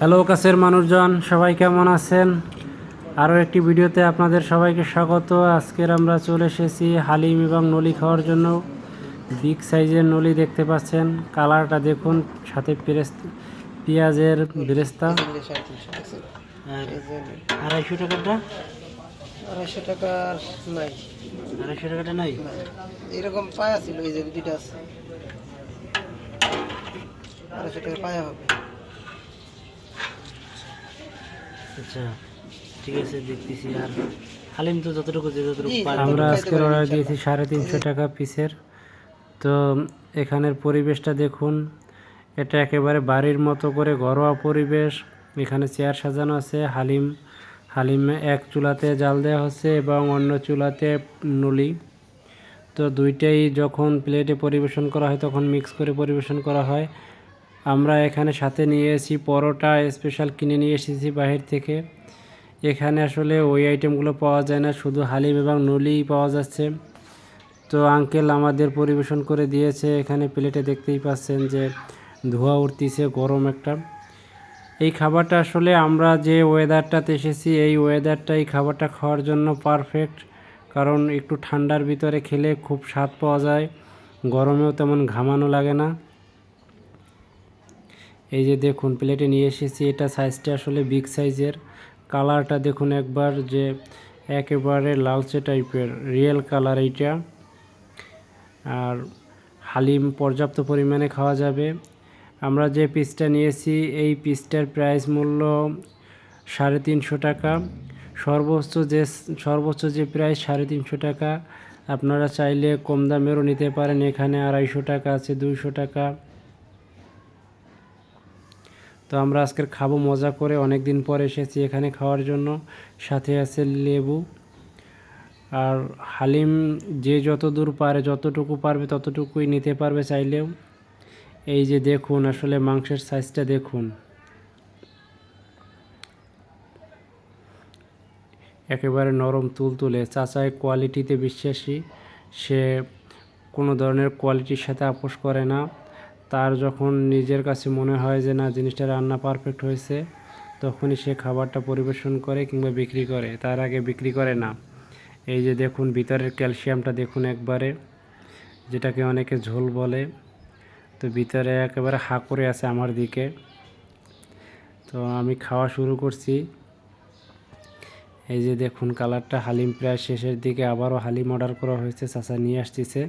Hello কাছের মানুষজন সবাই কেমন আছেন? আরও একটি ভিডিওতে আপনাদের সবাইকে স্বাগত। আজকের আমরা চলে এসেছি হালিম এবং নলি খাওয়ার জন্য। বিগ সাইজের নলি দেখতে পাচ্ছেন। কালারটা দেখুন সাথে পেরেস পেঁয়াজের বেরেস্তা। আড়াইশো টাকাটা আড়াইশো টাকার নাই। আড়াইশো টাকাটা নাই? এরকম পায়া ছিল এই যে দুইটা আছে। আড়াইশো টাকা পায়া হবে। আচ্ছা ঠিক আছে দেখতেছি। আর হালিম তো যতটুকু যে যতটুকু আমরা পারি অর্ডার দিয়েছি সাড়ে তিনশো টাকা পিসের। তো এখানের পরিবেশটা দেখুন এটা একেবারে বাড়ির মতো করে ঘরোয়া পরিবেশ। এখানে চেয়ার সাজানো আছে হালিম হালিম এক চুলাতে জাল দেওয়া হচ্ছে এবং অন্য চুলাতে নলি। তো দুইটাই যখন প্লেটে পরিবেশন করা হয় তখন মিক্স করে পরিবেশন করা হয়। আমরা এখানে সাথে নিয়ে এসেছি, পরোটা স্পেশাল কিনে নিয়ে এসেছি বাহির থেকে। এখানে আসলে ওই আইটেমগুলো পাওয়া যায় না, শুধু হালিম এবং নলিই পাওয়া যাচ্ছে। তো আঙ্কেল আমাদের পরিবেশন করে দিয়েছে, এখানে প্লেটে দেখতেই পাচ্ছেন যে ধোয়া উঠতিছে, গরম একটা। এই খাবারটা আসলে আমরা যে ওয়েদারটাতে এসেছি, এই ওয়েদারটা এই খাবারটা খাওয়ার জন্য পারফেক্ট কারণ একটু ঠান্ডার ভিতরে খেলে খুব স্বাদ পাওয়া যায়, গরমেও তেমন ঘামানো লাগে না। এই যে দেখুন প্লেটে নিয়ে এসেছি। এটা সাইজটা আসলে বিগ সাইজের কালারটা দেখুন একবার যে একেবারে লালচে টাইপের রিয়েল কালার এইটা। আর হালিম পর্যাপ্ত পরিমাণে খাওয়া যাবে। আমরা যে পিসটা নিয়েছি, এই পিসটার প্রাইস মূল্য সাড়ে তিনশো টাকা। সর্বোচ্চ যে সর্বোচ্চ যে প্রাইস সাড়ে তিনশো টাকা, আপনারা চাইলে কম দামেরও নিতে পারেন। এখানে আড়াইশো টাকা আছে, দুইশো টাকা। তো আমরা আজকের খাব মজা করে অনেক দিন পরে এসেছি এখানে খাওয়ার জন্য। সাথে আছে লেবু। আর হালিম যে যত দূর পারে, যতটুকু পারবে ততটুকুই নিতে পারবে চাইলেও। এই যে দেখুন, আসলে মাংসের সাইজটা দেখুন। একেবারে নরম তুলতুলে। চাচাই কোয়ালিটিতে বিশ্বাসী। সে কোনো ধরনের কোয়ালিটির সাথে আপোষ করে না। তার যখন নিজের কাছে মনে হয় যে না, জিনিসটা রান্না পারফেক্ট হয়েছে, তখনই সে খাবারটা পরিবেশন করে কিংবা বিক্রি করে। তার আগে বিক্রি করে না। এই যে দেখুন, ভিতরের ক্যালসিয়ামটা দেখুন একবারে, যেটাকে অনেকে ঝোল বলে। তো ভিতরে একেবারে হা করে আছে আমার দিকে। তো আমি খাওয়া শুরু করছি। এই যে দেখুন কালারটা হালিম প্রায় শেষের দিকে আবারও হালিম অর্ডার করা হয়েছে, চাচা নিয়ে আসতেছে।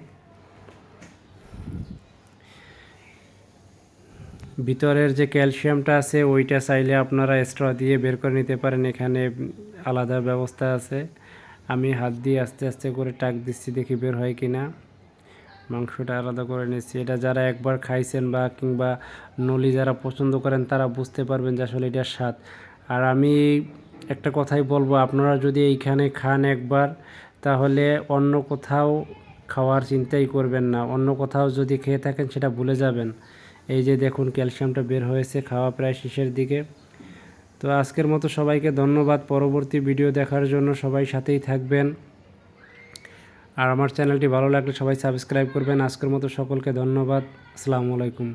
ভিতরের যে ক্যালসিয়ামটা আছে, ওইটা চাইলে আপনারা স্ট্র দিয়ে বের করে নিতে পারেন। এখানে আলাদা ব্যবস্থা আছে। আমি হাত দিয়ে আস্তে আস্তে করে টাক দিচ্ছি, দেখি বের হয় কি না মাংসটা আলাদা করে নিচ্ছি। এটা যারা একবার খাইছেন বা কিংবা নলি যারা পছন্দ করেন, তারা বুঝতে পারবেন যে আসলে এটার স্বাদ। আর আমি একটা কথাই বলব, আপনারা যদি এইখানে খান একবার, তাহলে অন্য কোথাও খাওয়ার চিন্তাই করবেন না। অন্য কোথাও যদি খেয়ে থাকেন, সেটা ভুলে যাবেন। এই যে দেখুন, ক্যালসিয়ামটা বের হয়েছে খাওয়া প্রায় শেষের দিকে। তো আজকের মতো সবাইকে ধন্যবাদ। পরবর্তী ভিডিও দেখার জন্য সবাই সাথেই থাকবেন। আর আমার চ্যানেলটি ভালো লাগলে সবাই সাবস্ক্রাইব করবেন। আজকের মতো সকলকে ধন্যবাদ। আসসালামু আলাইকুম।